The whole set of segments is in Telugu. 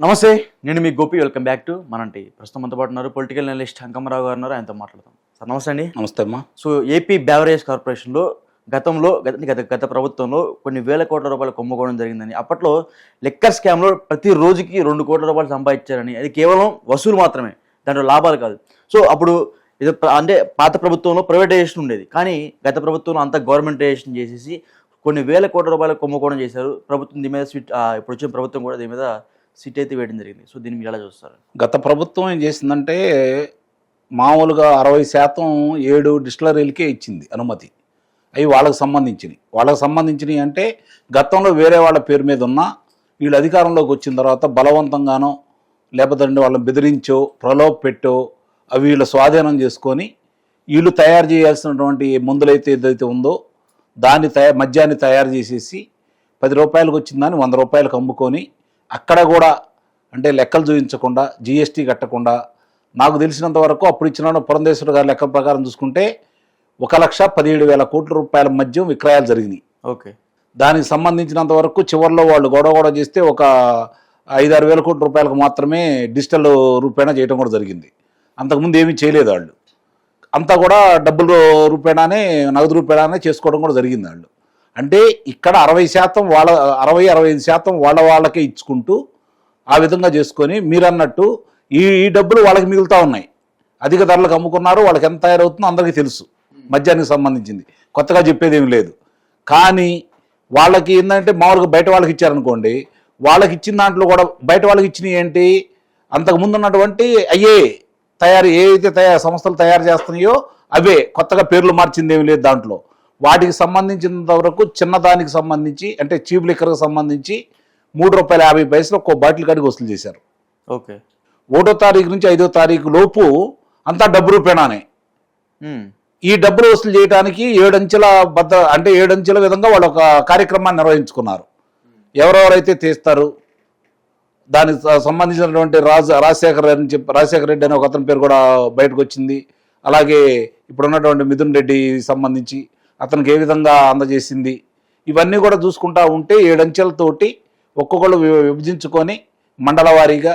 నమస్తే నేను మీ గోపి. వెల్కమ్ బ్యాక్ టు మనంటి. ప్రస్తుతం పాటు ఉన్నారు పొలిటికల్ అనలిస్ట్ అంకమరావు గారు ఉన్నారు ఆయనతో మాట్లాడదాం. సార్ నమస్తే అండి. నమస్తే అమ్మా. సో ఏపీ బ్యావరేజ్ కార్పొరేషన్లో గతంలో గత గత గత ప్రభుత్వంలో కొన్ని వేల కోట్ల రూపాయలు కొమ్ముకోవడం జరిగిందని. అప్పట్లో లెక్కర్ స్కామ్లో ప్రతి రోజుకి రెండు కోట్ల రూపాయలు సంపాదించారని. అది కేవలం వసూలు మాత్రమే. దాంట్లో లాభాలు కాదు. సో అప్పుడు ఇది అంటే పాత ప్రభుత్వంలో ప్రైవేటైజేషన్ ఉండేది. కానీ గత ప్రభుత్వంలో అంతా గవర్నమెంటైజేషన్ చేసేసి కొన్ని వేల కోట్ల రూపాయలు కొమ్ముకోవడం చేశారు. ప్రభుత్వం దీని మీద స్విట్ ఆ, ఇప్పుడు వచ్చిన ప్రభుత్వం కూడా దీని మీద సిట్ అయితే వేయడం జరిగింది. సో దీన్ని మీరు ఎలా చూస్తారు? గత ప్రభుత్వం ఏం చేసిందంటే మామూలుగా అరవై శాతం ఏడు డిస్టిలరీలకే ఇచ్చింది అనుమతి. అవి వాళ్ళకు సంబంధించినవి వాళ్ళకి సంబంధించినవి అంటే గతంలో వేరే వాళ్ళ పేరు మీద ఉన్న వీళ్ళు అధికారంలోకి వచ్చిన తర్వాత బలవంతంగానో లేకపోతే వాళ్ళని బెదిరించో ప్రలోభ పెట్టో అవి వీళ్ళు స్వాధీనం చేసుకొని వీళ్ళు తయారు చేయాల్సినటువంటి మందులైతే ఏదైతే ఉందో దాన్ని తయా మద్యాన్ని తయారు చేసేసి పది రూపాయలకు వచ్చిందని వంద రూపాయలకు అమ్ముకొని అక్కడ కూడా అంటే లెక్కలు చూపించకుండా జిఎస్టీ కట్టకుండా నాకు తెలిసినంత వరకు అప్పుడు ఇచ్చిన పురంధేశ్వర గారి లెక్క ప్రకారం చూసుకుంటే ఒక లక్ష పదిహేడు వేల కోట్ల రూపాయల మద్యం విక్రయాలు జరిగినాయి. ఓకే. దానికి సంబంధించినంత వరకు చివరిలో వాళ్ళు గొడవ గొడవ చేస్తే ఒక ఐదారు వేల కోట్ల రూపాయలకు మాత్రమే డిజిటల్ రూపేణా చేయడం కూడా జరిగింది. అంతకుముందు ఏమీ చేయలేదు వాళ్ళు. అంతా కూడా డబ్బులు రూపేణానే నగదు రూపేణానే చేసుకోవడం కూడా జరిగింది వాళ్ళు. అంటే ఇక్కడ అరవై శాతం వాళ్ళ అరవై అరవై ఐదు శాతం వాళ్ళ వాళ్ళకే ఇచ్చుకుంటూ ఆ విధంగా చేసుకొని మీరు అన్నట్టు ఈ ఈ డబ్బులు వాళ్ళకి మిగులుతూ ఉన్నాయి. అధిక ధరలకు అమ్ముకున్నారు వాళ్ళకి ఎంత తయారవుతుందో అందరికీ తెలుసు. మద్యానికి సంబంధించింది. కొత్తగా చెప్పేది ఏమి లేదు. కానీ వాళ్ళకి ఏంటంటే మామూలుగా బయట వాళ్ళకి ఇచ్చారనుకోండి వాళ్ళకి ఇచ్చిన దాంట్లో కూడా బయట వాళ్ళకి ఇచ్చినవి ఏంటి? అంతకుముందు ఉన్నటువంటి అయ్యే తయారు ఏ అయితే తయారు సంస్థలు తయారు చేస్తున్నాయో అవే కొత్తగా పేర్లు మార్చింది ఏమి లేదు దాంట్లో. వాటికి సంబంధించినంత వరకు చిన్నదానికి సంబంధించి అంటే చీప్ లిక్కర్కి సంబంధించి మూడు రూపాయల యాభై పైసలు ఒక్కో బాటిల్ కాడికి వసూలు చేశారు. ఓకే. ఒకటో తారీఖు నుంచి ఐదో తారీఖు లోపు అంతా డబ్బు రూపేణానే. ఈ డబ్బులు వసూలు చేయడానికి ఏడంచెల బద్ద అంటే ఏడంచెల విధంగా వాళ్ళు ఒక కార్యక్రమాన్ని నిర్వహించుకున్నారు. ఎవరెవరైతే తీస్తారు దానికి సంబంధించినటువంటి రాజ రాజశేఖర్ అని చెప్పి రాజశేఖర రెడ్డి అనే ఒక అతని పేరు కూడా బయటకు వచ్చింది. అలాగే ఇప్పుడు ఉన్నటువంటి మిథున్ రెడ్డి సంబంధించి అతనికి ఏ విధంగా అందజేసింది? ఇవన్నీ కూడా చూసుకుంటా ఉంటే ఏడంచెలతోటి ఒక్కొక్కళ్ళు విభజించుకొని మండల వారీగా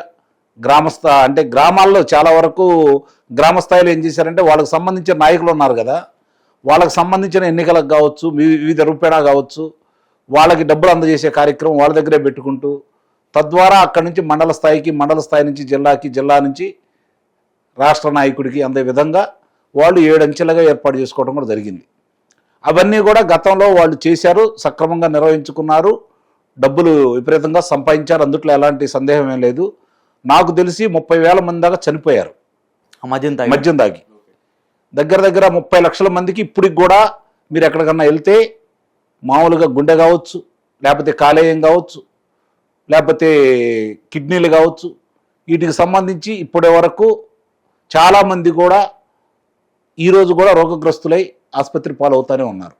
గ్రామస్థ అంటే గ్రామాల్లో చాలా వరకు గ్రామ స్థాయిలో ఏం చేశారంటే వాళ్ళకి సంబంధించిన నాయకులు ఉన్నారు కదా. వాళ్ళకి సంబంధించిన ఎన్నికలకు కావచ్చు వివిధ రూపేణా కావచ్చు వాళ్ళకి డబ్బులు అందజేసే కార్యక్రమం వాళ్ళ దగ్గరే పెట్టుకుంటూ తద్వారా అక్కడి నుంచి మండల స్థాయికి మండల స్థాయి నుంచి జిల్లాకి జిల్లా నుంచి రాష్ట్ర నాయకుడికి అందే విధంగా వాళ్ళు ఏడంచెలుగా ఏర్పాటు చేసుకోవడం కూడా జరిగింది. అవన్నీ కూడా గతంలో వాళ్ళు చేశారు సక్రమంగా నిర్వహించుకున్నారు డబ్బులు విపరీతంగా సంపాదించారు అందుట్లో ఎలాంటి సందేహం ఏం లేదు. నాకు తెలిసి ముప్పై వేల మంది దాకా చనిపోయారు. మద్యం తాగి. మద్యం దాగి దగ్గర దగ్గర ముప్పై లక్షల మందికి ఇప్పటికి కూడా మీరు ఎక్కడికన్నా వెళ్తే మామూలుగా గుండె కావచ్చు లేకపోతే కాలేయం కావచ్చు లేకపోతే కిడ్నీలు కావచ్చు వీటికి సంబంధించి ఇప్పటి వరకు చాలామంది కూడా ఈరోజు కూడా రోగగ్రస్తులై ఆసుపత్రి పాలవుతూనే ఉన్నారు.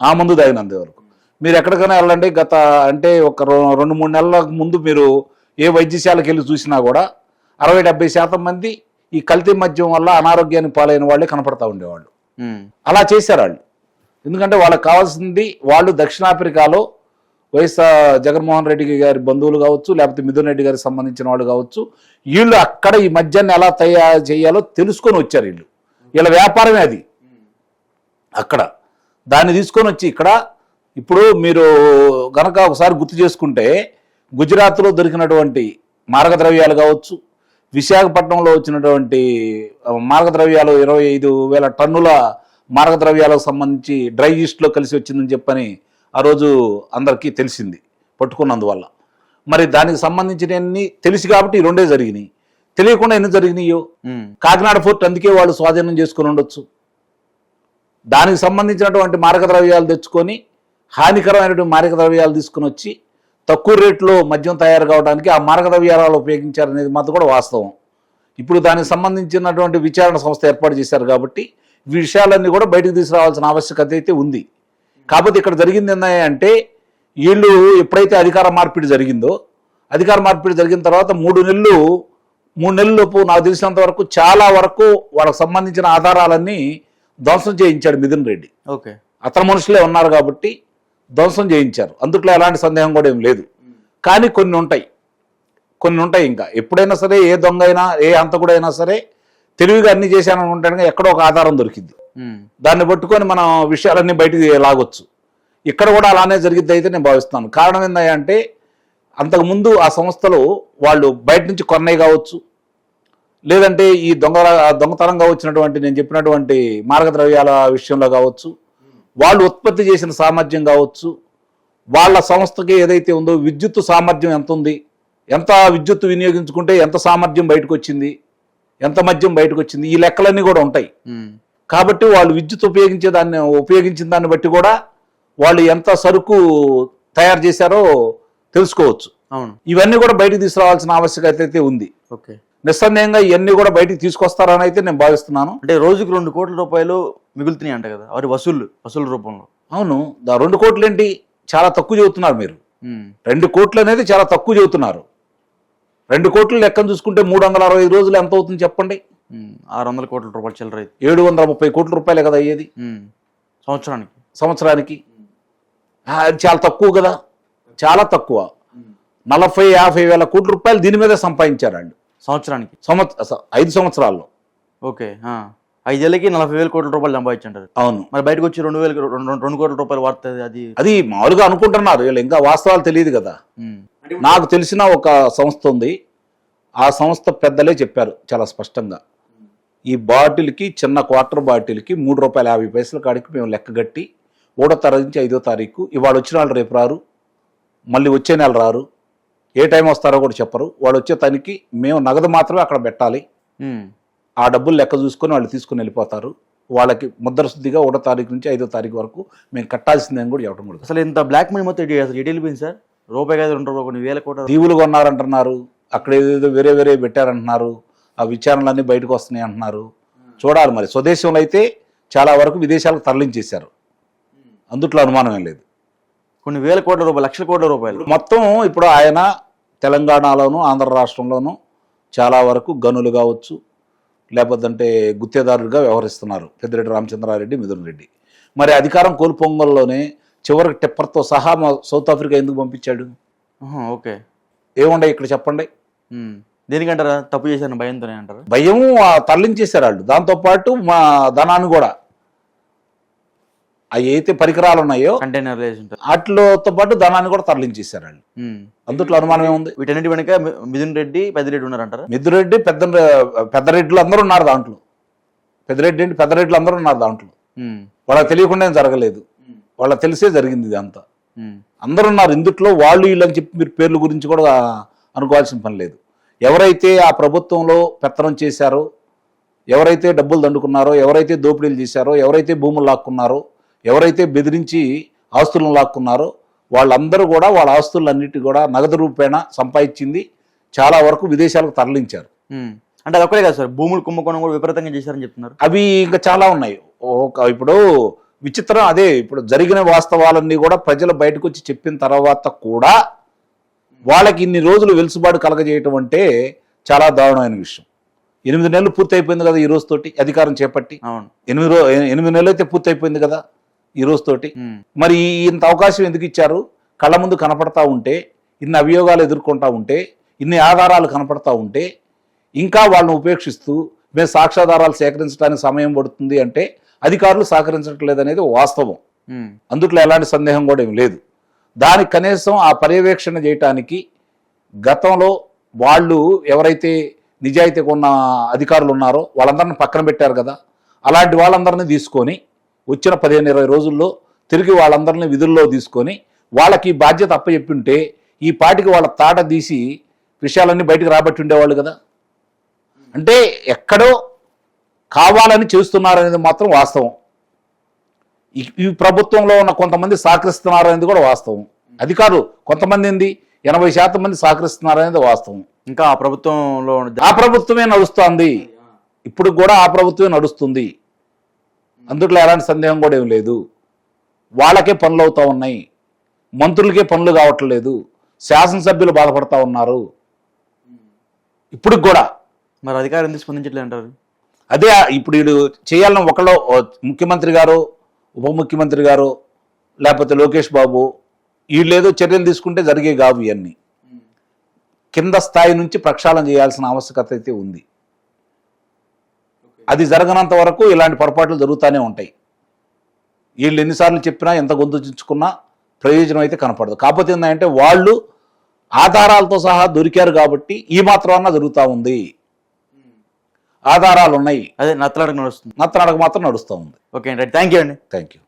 ఆ మందు తాగినంత వరకు మీరు ఎక్కడికైనా వెళ్ళండి గత అంటే ఒక రెండు మూడు నెలల ముందు మీరు ఏ వైద్యశాలకు వెళ్ళి చూసినా కూడా అరవై డెబ్బై శాతం మంది ఈ కల్తీ మద్యం వల్ల అనారోగ్యానికి పాలైన వాళ్ళే కనపడతా ఉండేవాళ్ళు. అలా చేశారు వాళ్ళు. ఎందుకంటే వాళ్ళకి కావాల్సింది వాళ్ళు దక్షిణాఫ్రికాలో వైఎస్ఆర్ జగన్మోహన్ రెడ్డి గారి బంధువులు కావచ్చు లేకపోతే మిథున్ రెడ్డి గారికి సంబంధించిన వాళ్ళు కావచ్చు వీళ్ళు అక్కడ ఈ మద్యాన్ని ఎలా తయారు చేయాలో తెలుసుకొని వచ్చారు వీళ్ళు. వీళ్ళ వ్యాపారమే అది. అక్కడ. దాన్ని తీసుకొని వచ్చి ఇక్కడ ఇప్పుడు మీరు గనక ఒకసారి గుర్తు చేసుకుంటే గుజరాత్లో దొరికినటువంటి మార్గద్రవ్యాలు కావచ్చు విశాఖపట్నంలో వచ్చినటువంటి మార్గద్రవ్యాలు ఇరవై ఐదు వేల టన్నుల మార్గద్రవ్యాలకు సంబంధించి డ్రై ఈస్ట్లో కలిసి వచ్చిందని చెప్పని ఆ రోజు అందరికీ తెలిసింది పట్టుకున్నందువల్ల. మరి దానికి సంబంధించినవన్నీ తెలిసి కాబట్టి ఈ రెండే జరిగినాయి. తెలియకుండా ఎన్ని జరిగినాయో. కాకినాడ ఫోర్ట్ అందుకే వాళ్ళు స్వాధీనం చేసుకుని ఉండొచ్చు. దానికి సంబంధించినటువంటి మారకద్రవ్యాలు తెచ్చుకొని హానికరమైనటువంటి మారకద్రవ్యాలు తీసుకుని వచ్చి తక్కువ రేట్లో మద్యం తయారు కావడానికి ఆ మారకద్రవ్యాలు ఉపయోగించారనేది మాత్రం కూడా వాస్తవం. ఇప్పుడు దానికి సంబంధించినటువంటి విచారణ సంస్థ ఏర్పాటు చేశారు కాబట్టి విషయాలన్నీ కూడా బయటకు తీసుకురావాల్సిన ఆవశ్యకత అయితే ఉంది. కాకపోతే ఇక్కడ జరిగింది ఏంటంటే వీళ్ళు ఎప్పుడైతే అధికార మార్పిడి జరిగిందో అధికార మార్పిడి జరిగిన తర్వాత మూడు నెలలు మూడు నెలలలోపు నాకు తెలిసినంత వరకు చాలా వరకు వాళ్ళకి సంబంధించిన ఆధారాలన్నీ ధ్వంసం చేయించాడు మిథున్ రెడ్డి. ఓకే. అతని మనుషులే ఉన్నారు కాబట్టి ధ్వంసం చేయించారు. అందుట్లో ఎలాంటి సందేహం కూడా ఏం లేదు. కానీ కొన్ని ఉంటాయి. కొన్ని ఉంటాయి ఇంకా. ఎప్పుడైనా సరే ఏ దొంగ అయినా ఏ హంతకుడైనా సరే తెలివిగా అన్ని చేశాను ఉంటాడు ఎక్కడో ఒక ఆధారం దొరికింది దాన్ని పట్టుకొని మనం విషయాలన్నీ బయటికి లాగొచ్చు. ఇక్కడ కూడా అలానే జరిగిద్ది అయితే నేను భావిస్తాను కారణం ఏంటంటే అంతకుముందు ఆ సంస్థలు వాళ్ళు బయట నుంచి కొన్నవి కావచ్చు లేదంటే ఈ దొంగ దొంగతనంగా వచ్చినటువంటి నేను చెప్పినటువంటి మార్గద్రవ్యాల విషయంలో కావచ్చు వాళ్ళు ఉత్పత్తి చేసిన సామర్థ్యం కావచ్చు వాళ్ళ సంస్థకి ఏదైతే ఉందో విద్యుత్ సామర్థ్యం ఎంత ఉంది ఎంత విద్యుత్ వినియోగించుకుంటే ఎంత సామర్థ్యం బయటకు వచ్చింది ఎంత మద్యం బయటకు వచ్చింది ఈ లెక్కలన్నీ కూడా ఉంటాయి. కాబట్టి వాళ్ళు విద్యుత్ ఉపయోగించే దాన్ని ఉపయోగించిన దాన్ని బట్టి కూడా వాళ్ళు ఎంత సరుకు తయారు చేశారో తెలుసుకోవచ్చు. అవును. ఇవన్నీ కూడా బయటికి తీసుకురావాల్సిన ఆవశ్యకత అయితే ఉంది. ఓకే. నిస్సందేహంగా ఇవన్నీ కూడా బయటికి తీసుకొస్తారని అయితే నేను భావిస్తున్నాను. అంటే రోజుకి రెండు కోట్ల రూపాయలు మిగులుతున్నాయి అంట కదా వారి వసూళ్ళు వసూలు రూపంలో. అవును దా రెండు కోట్లు ఏంటి చాలా తక్కువ చెబుతున్నారు మీరు. రెండు కోట్లు అనేది చాలా తక్కువ చెబుతున్నారు. రెండు కోట్లు లెక్కను చూసుకుంటే మూడు వందల అరవై ఐదు రోజులు ఎంత అవుతుంది చెప్పండి? ఆరు వందల కోట్ల రూపాయలు చిల్లర ఏడు వందల ముప్పై కోట్ల రూపాయలే కదా అయ్యేది. సంవత్సరానికి. సంవత్సరానికి. చాలా తక్కువ కదా. చాలా తక్కువ. నలభై యాభై వేల కోట్ల రూపాయలు దీని మీదే సంపాదించారు వాళ్ళు సంవత్సరానికి? సంవత్సర ఐదు సంవత్సరాల్లో. ఓకే ఆ. ఐదేళ్ళకి నలభై వేల కోట్ల రూపాయలు సంపాదించంటారు. అవును. మరి బయటకు వచ్చి రెండు వేల రెండు రెండు కోట్ల రూపాయలు వాడుతుంది అది అది మామూలుగా అనుకుంటున్నారు. వీళ్ళు ఇంకా వాస్తవాలు తెలియదు కదా. నాకు తెలిసిన ఒక సంస్థ ఉంది. ఆ సంస్థ పెద్దలే చెప్పారు చాలా స్పష్టంగా. ఈ బాటిల్కి చిన్న క్వార్టర్ బాటిల్కి మూడు రూపాయల యాభై పైసల కాడికి మేము లెక్క కట్టి ఒకటో తారీఖు నుంచి ఐదో తారీఖు ఇవాళ వచ్చిన వాళ్ళు రేపు రారు. మళ్ళీ వచ్చే నెల రారు. ఏ టైం వస్తారో కూడా చెప్పరు. వాళ్ళు వచ్చే తనికి మేము నగదు మాత్రమే అక్కడ పెట్టాలి. ఆ డబ్బులు లెక్క చూసుకొని వాళ్ళు తీసుకుని వెళ్ళిపోతారు. వాళ్ళకి ముద్ర శుద్ధిగా ఒకటో తారీఖు నుంచి ఐదో తారీఖు వరకు మేము కట్టాల్సిందని కూడా చెప్పడం కూడా అసలు ఇంత బ్లాక్ మనీ మొత్తం అసలు ఎటు వెళ్ళిపోయింది సార్? రూపాయి కాదు రెండు రూపాయలు కొన్ని వేల కోట్ల దీవులు కొన్నారంటున్నారు. అక్కడ ఏదేదో వేరే వేరే పెట్టారంటున్నారు. ఆ విచారణలన్నీ బయటకు వస్తున్నాయి అంటున్నారు. చూడాలి మరి. స్వదేశంలో అయితే చాలా వరకు విదేశాలకు తరలించేశారు. అందుట్లో అనుమానం ఏం లేదు. కొన్ని వేల కోట్ల రూపాయలు లక్షల కోట్ల రూపాయలు. మొత్తం ఇప్పుడు ఆయన తెలంగాణలోను ఆంధ్ర రాష్ట్రంలోను చాలా వరకు గనులు కావచ్చు లేకపోతే గుత్తేదారులుగా వ్యవహరిస్తున్నారు పెద్దిరెడ్డి రామచంద్రారెడ్డి మిథున్ రెడ్డి మరి అధికారం కోల్పొంగల్లోనే చివరికి టెప్పర్తో సహా మా సౌత్ ఆఫ్రికా ఎందుకు పంపించాడు? ఓకే. ఏముండే ఇక్కడ చెప్పండి? దేనికంటారా? తప్పు చేశాను భయంతోనే అంటారా? భయం తరలించేశారు వాళ్ళు. దాంతోపాటు మా ధనాన్ని కూడా. అవి అయితే పరికరాలు ఉన్నాయో కంటైనర్ వాటితో పాటు ధనాన్ని కూడా తరలించేశారు వాళ్ళు. అందుట్లో అనుమానం ఏముంది వీటన్నిటి వెనక మిథున్ రెడ్డి పెద్దిరెడ్డి ఉన్నారంటారా? మిద్దురెడ్డి పెద్ద పెద్దరెడ్డిలు అందరూ ఉన్నారు దాంట్లో. పెద్దరెడ్డి ఏంటి? పెద్దరెడ్డిలు అందరూ ఉన్నారు దాంట్లో. వాళ్ళకి తెలియకుండా జరగలేదు. వాళ్ళకి తెలిసే జరిగింది ఇది అంతా ఉమ్, అందరూ ఉన్నారు. ఇందుట్లో వాళ్ళు వీళ్ళు అని చెప్పి మీరు పేర్ల గురించి కూడా అనుకోవాల్సిన పని లేదు. ఎవరైతే ఆ ప్రభుత్వంలో పెత్తనం చేశారో ఎవరైతే డబ్బులు దండుకున్నారో ఎవరైతే దోపిడీలు చేశారో ఎవరైతే భూములు లాక్కున్నారో ఎవరైతే బెదిరించి ఆస్తులను లాక్కున్నారో వాళ్ళందరూ కూడా వాళ్ళ ఆస్తులన్నిటి కూడా నగదు రూపేణ సంపాదించింది. చాలా వరకు విదేశాలకు తరలించారు. అంటే అది ఒక్కడే కాదు సార్ భూములు కుంభకోణం కూడా విపరీతంగా చేశారని చెప్తున్నారు. అవి ఇంకా చాలా ఉన్నాయి. ఒక ఇప్పుడు విచిత్రం అదే ఇప్పుడు జరిగిన వాస్తవాలన్నీ కూడా ప్రజలు బయటకు వచ్చి చెప్పిన తర్వాత కూడా వాళ్ళకి ఇన్ని రోజులు వెలుసుబాటు కలగజేయటం అంటే చాలా దారుణమైన విషయం. ఎనిమిది నెలలు పూర్తి అయిపోయింది కదా ఈ రోజుతోటి అధికారం చేపట్టి. అవును. ఎనిమిది రో ఎనిమిది నెలలు అయితే పూర్తి అయిపోయింది కదా. ఈ రోజుతోటి. మరి ఇంత అవకాశం ఎందుకు ఇచ్చారు? కళ్ళ ముందు కనపడతా ఉంటే ఇన్ని అభియోగాలు ఎదుర్కొంటా ఉంటే ఇన్ని ఆధారాలు కనపడతా ఉంటే ఇంకా వాళ్ళని ఉపేక్షిస్తూ మేము సాక్ష్యాధారాలు సేకరించడానికి సమయం పడుతుంది అంటే అధికారులు సహకరించట్లేదు అనేది వాస్తవం. అందుట్లో ఎలాంటి సందేహం కూడా ఏం లేదు. దానికి కనీసం ఆ పర్యవేక్షణ చేయటానికి గతంలో వాళ్ళు ఎవరైతే నిజాయితీగా ఉన్న అధికారులు ఉన్నారో వాళ్ళందరిని పక్కన పెట్టారు కదా. అలాంటి వాళ్ళందరినీ తీసుకొని వచ్చిన పదిహేను ఇరవై రోజుల్లో తిరిగి వాళ్ళందరినీ విధుల్లో తీసుకొని వాళ్ళకి బాధ్యత అప్పచెప్పింటే ఈ పాటికి వాళ్ళ తాట తీసి విషయాలన్నీ బయటకు రాబట్టి ఉండేవాళ్ళు కదా. అంటే ఎక్కడో కావాలని చేస్తున్నారు అనేది మాత్రం వాస్తవం. ఈ- ప్రభుత్వంలో ఉన్న కొంతమంది సహకరిస్తున్నారు అనేది కూడా వాస్తవం. అధికారులు కొంతమంది ఏంది? ఎనభై శాతం మంది సహకరిస్తున్నారు అనేది వాస్తవం. ఇంకా ఆ ప్రభుత్వంలో ఆ ప్రభుత్వమే నడుస్తోంది. ఇప్పుడు కూడా ఆ ప్రభుత్వమే నడుస్తుంది. అందుట్లో ఎలాంటి సందేహం కూడా ఏం లేదు. వాళ్ళకే పనులు అవుతా ఉన్నాయి. మంత్రులకే పనులు కావట్లేదు శాసనసభ్యులు బాధపడతా ఉన్నారు. ఇప్పుడు కూడా. మరి అధికారం ఎందుకు స్పందించట్లేదు అంటారు? అదే ఇప్పుడు వీడు చేయాలని ఒకళ్ళు ముఖ్యమంత్రి గారు ఉప ముఖ్యమంత్రి గారు లేకపోతే లోకేష్ బాబు వీళ్ళు ఏదో చర్యలు తీసుకుంటే జరిగే కావు ఇవన్నీ. కింద స్థాయి నుంచి ప్రక్షాళన చేయాల్సిన ఆవశ్యకత అయితే ఉంది. అది జరగనంత వరకు ఇలాంటి పొరపాట్లు జరుగుతూనే ఉంటాయి. వీళ్ళు ఎన్నిసార్లు చెప్పినా ఎంత గొంతు చించుకున్నా ప్రయోజనం అయితే కనపడదు. కాకపోతే ఏంటంటే వాళ్ళు ఆధారాలతో సహా దొరికారు కాబట్టి ఈ మాత్రం జరుగుతూ ఉంది. ఆధారాలు ఉన్నాయి అదే నత్తలాడకు నడుస్తుంది. నత్తనడక మాత్రం నడుస్తూ ఉంది. ఓకే అండి థ్యాంక్ యూ అండి. Thank you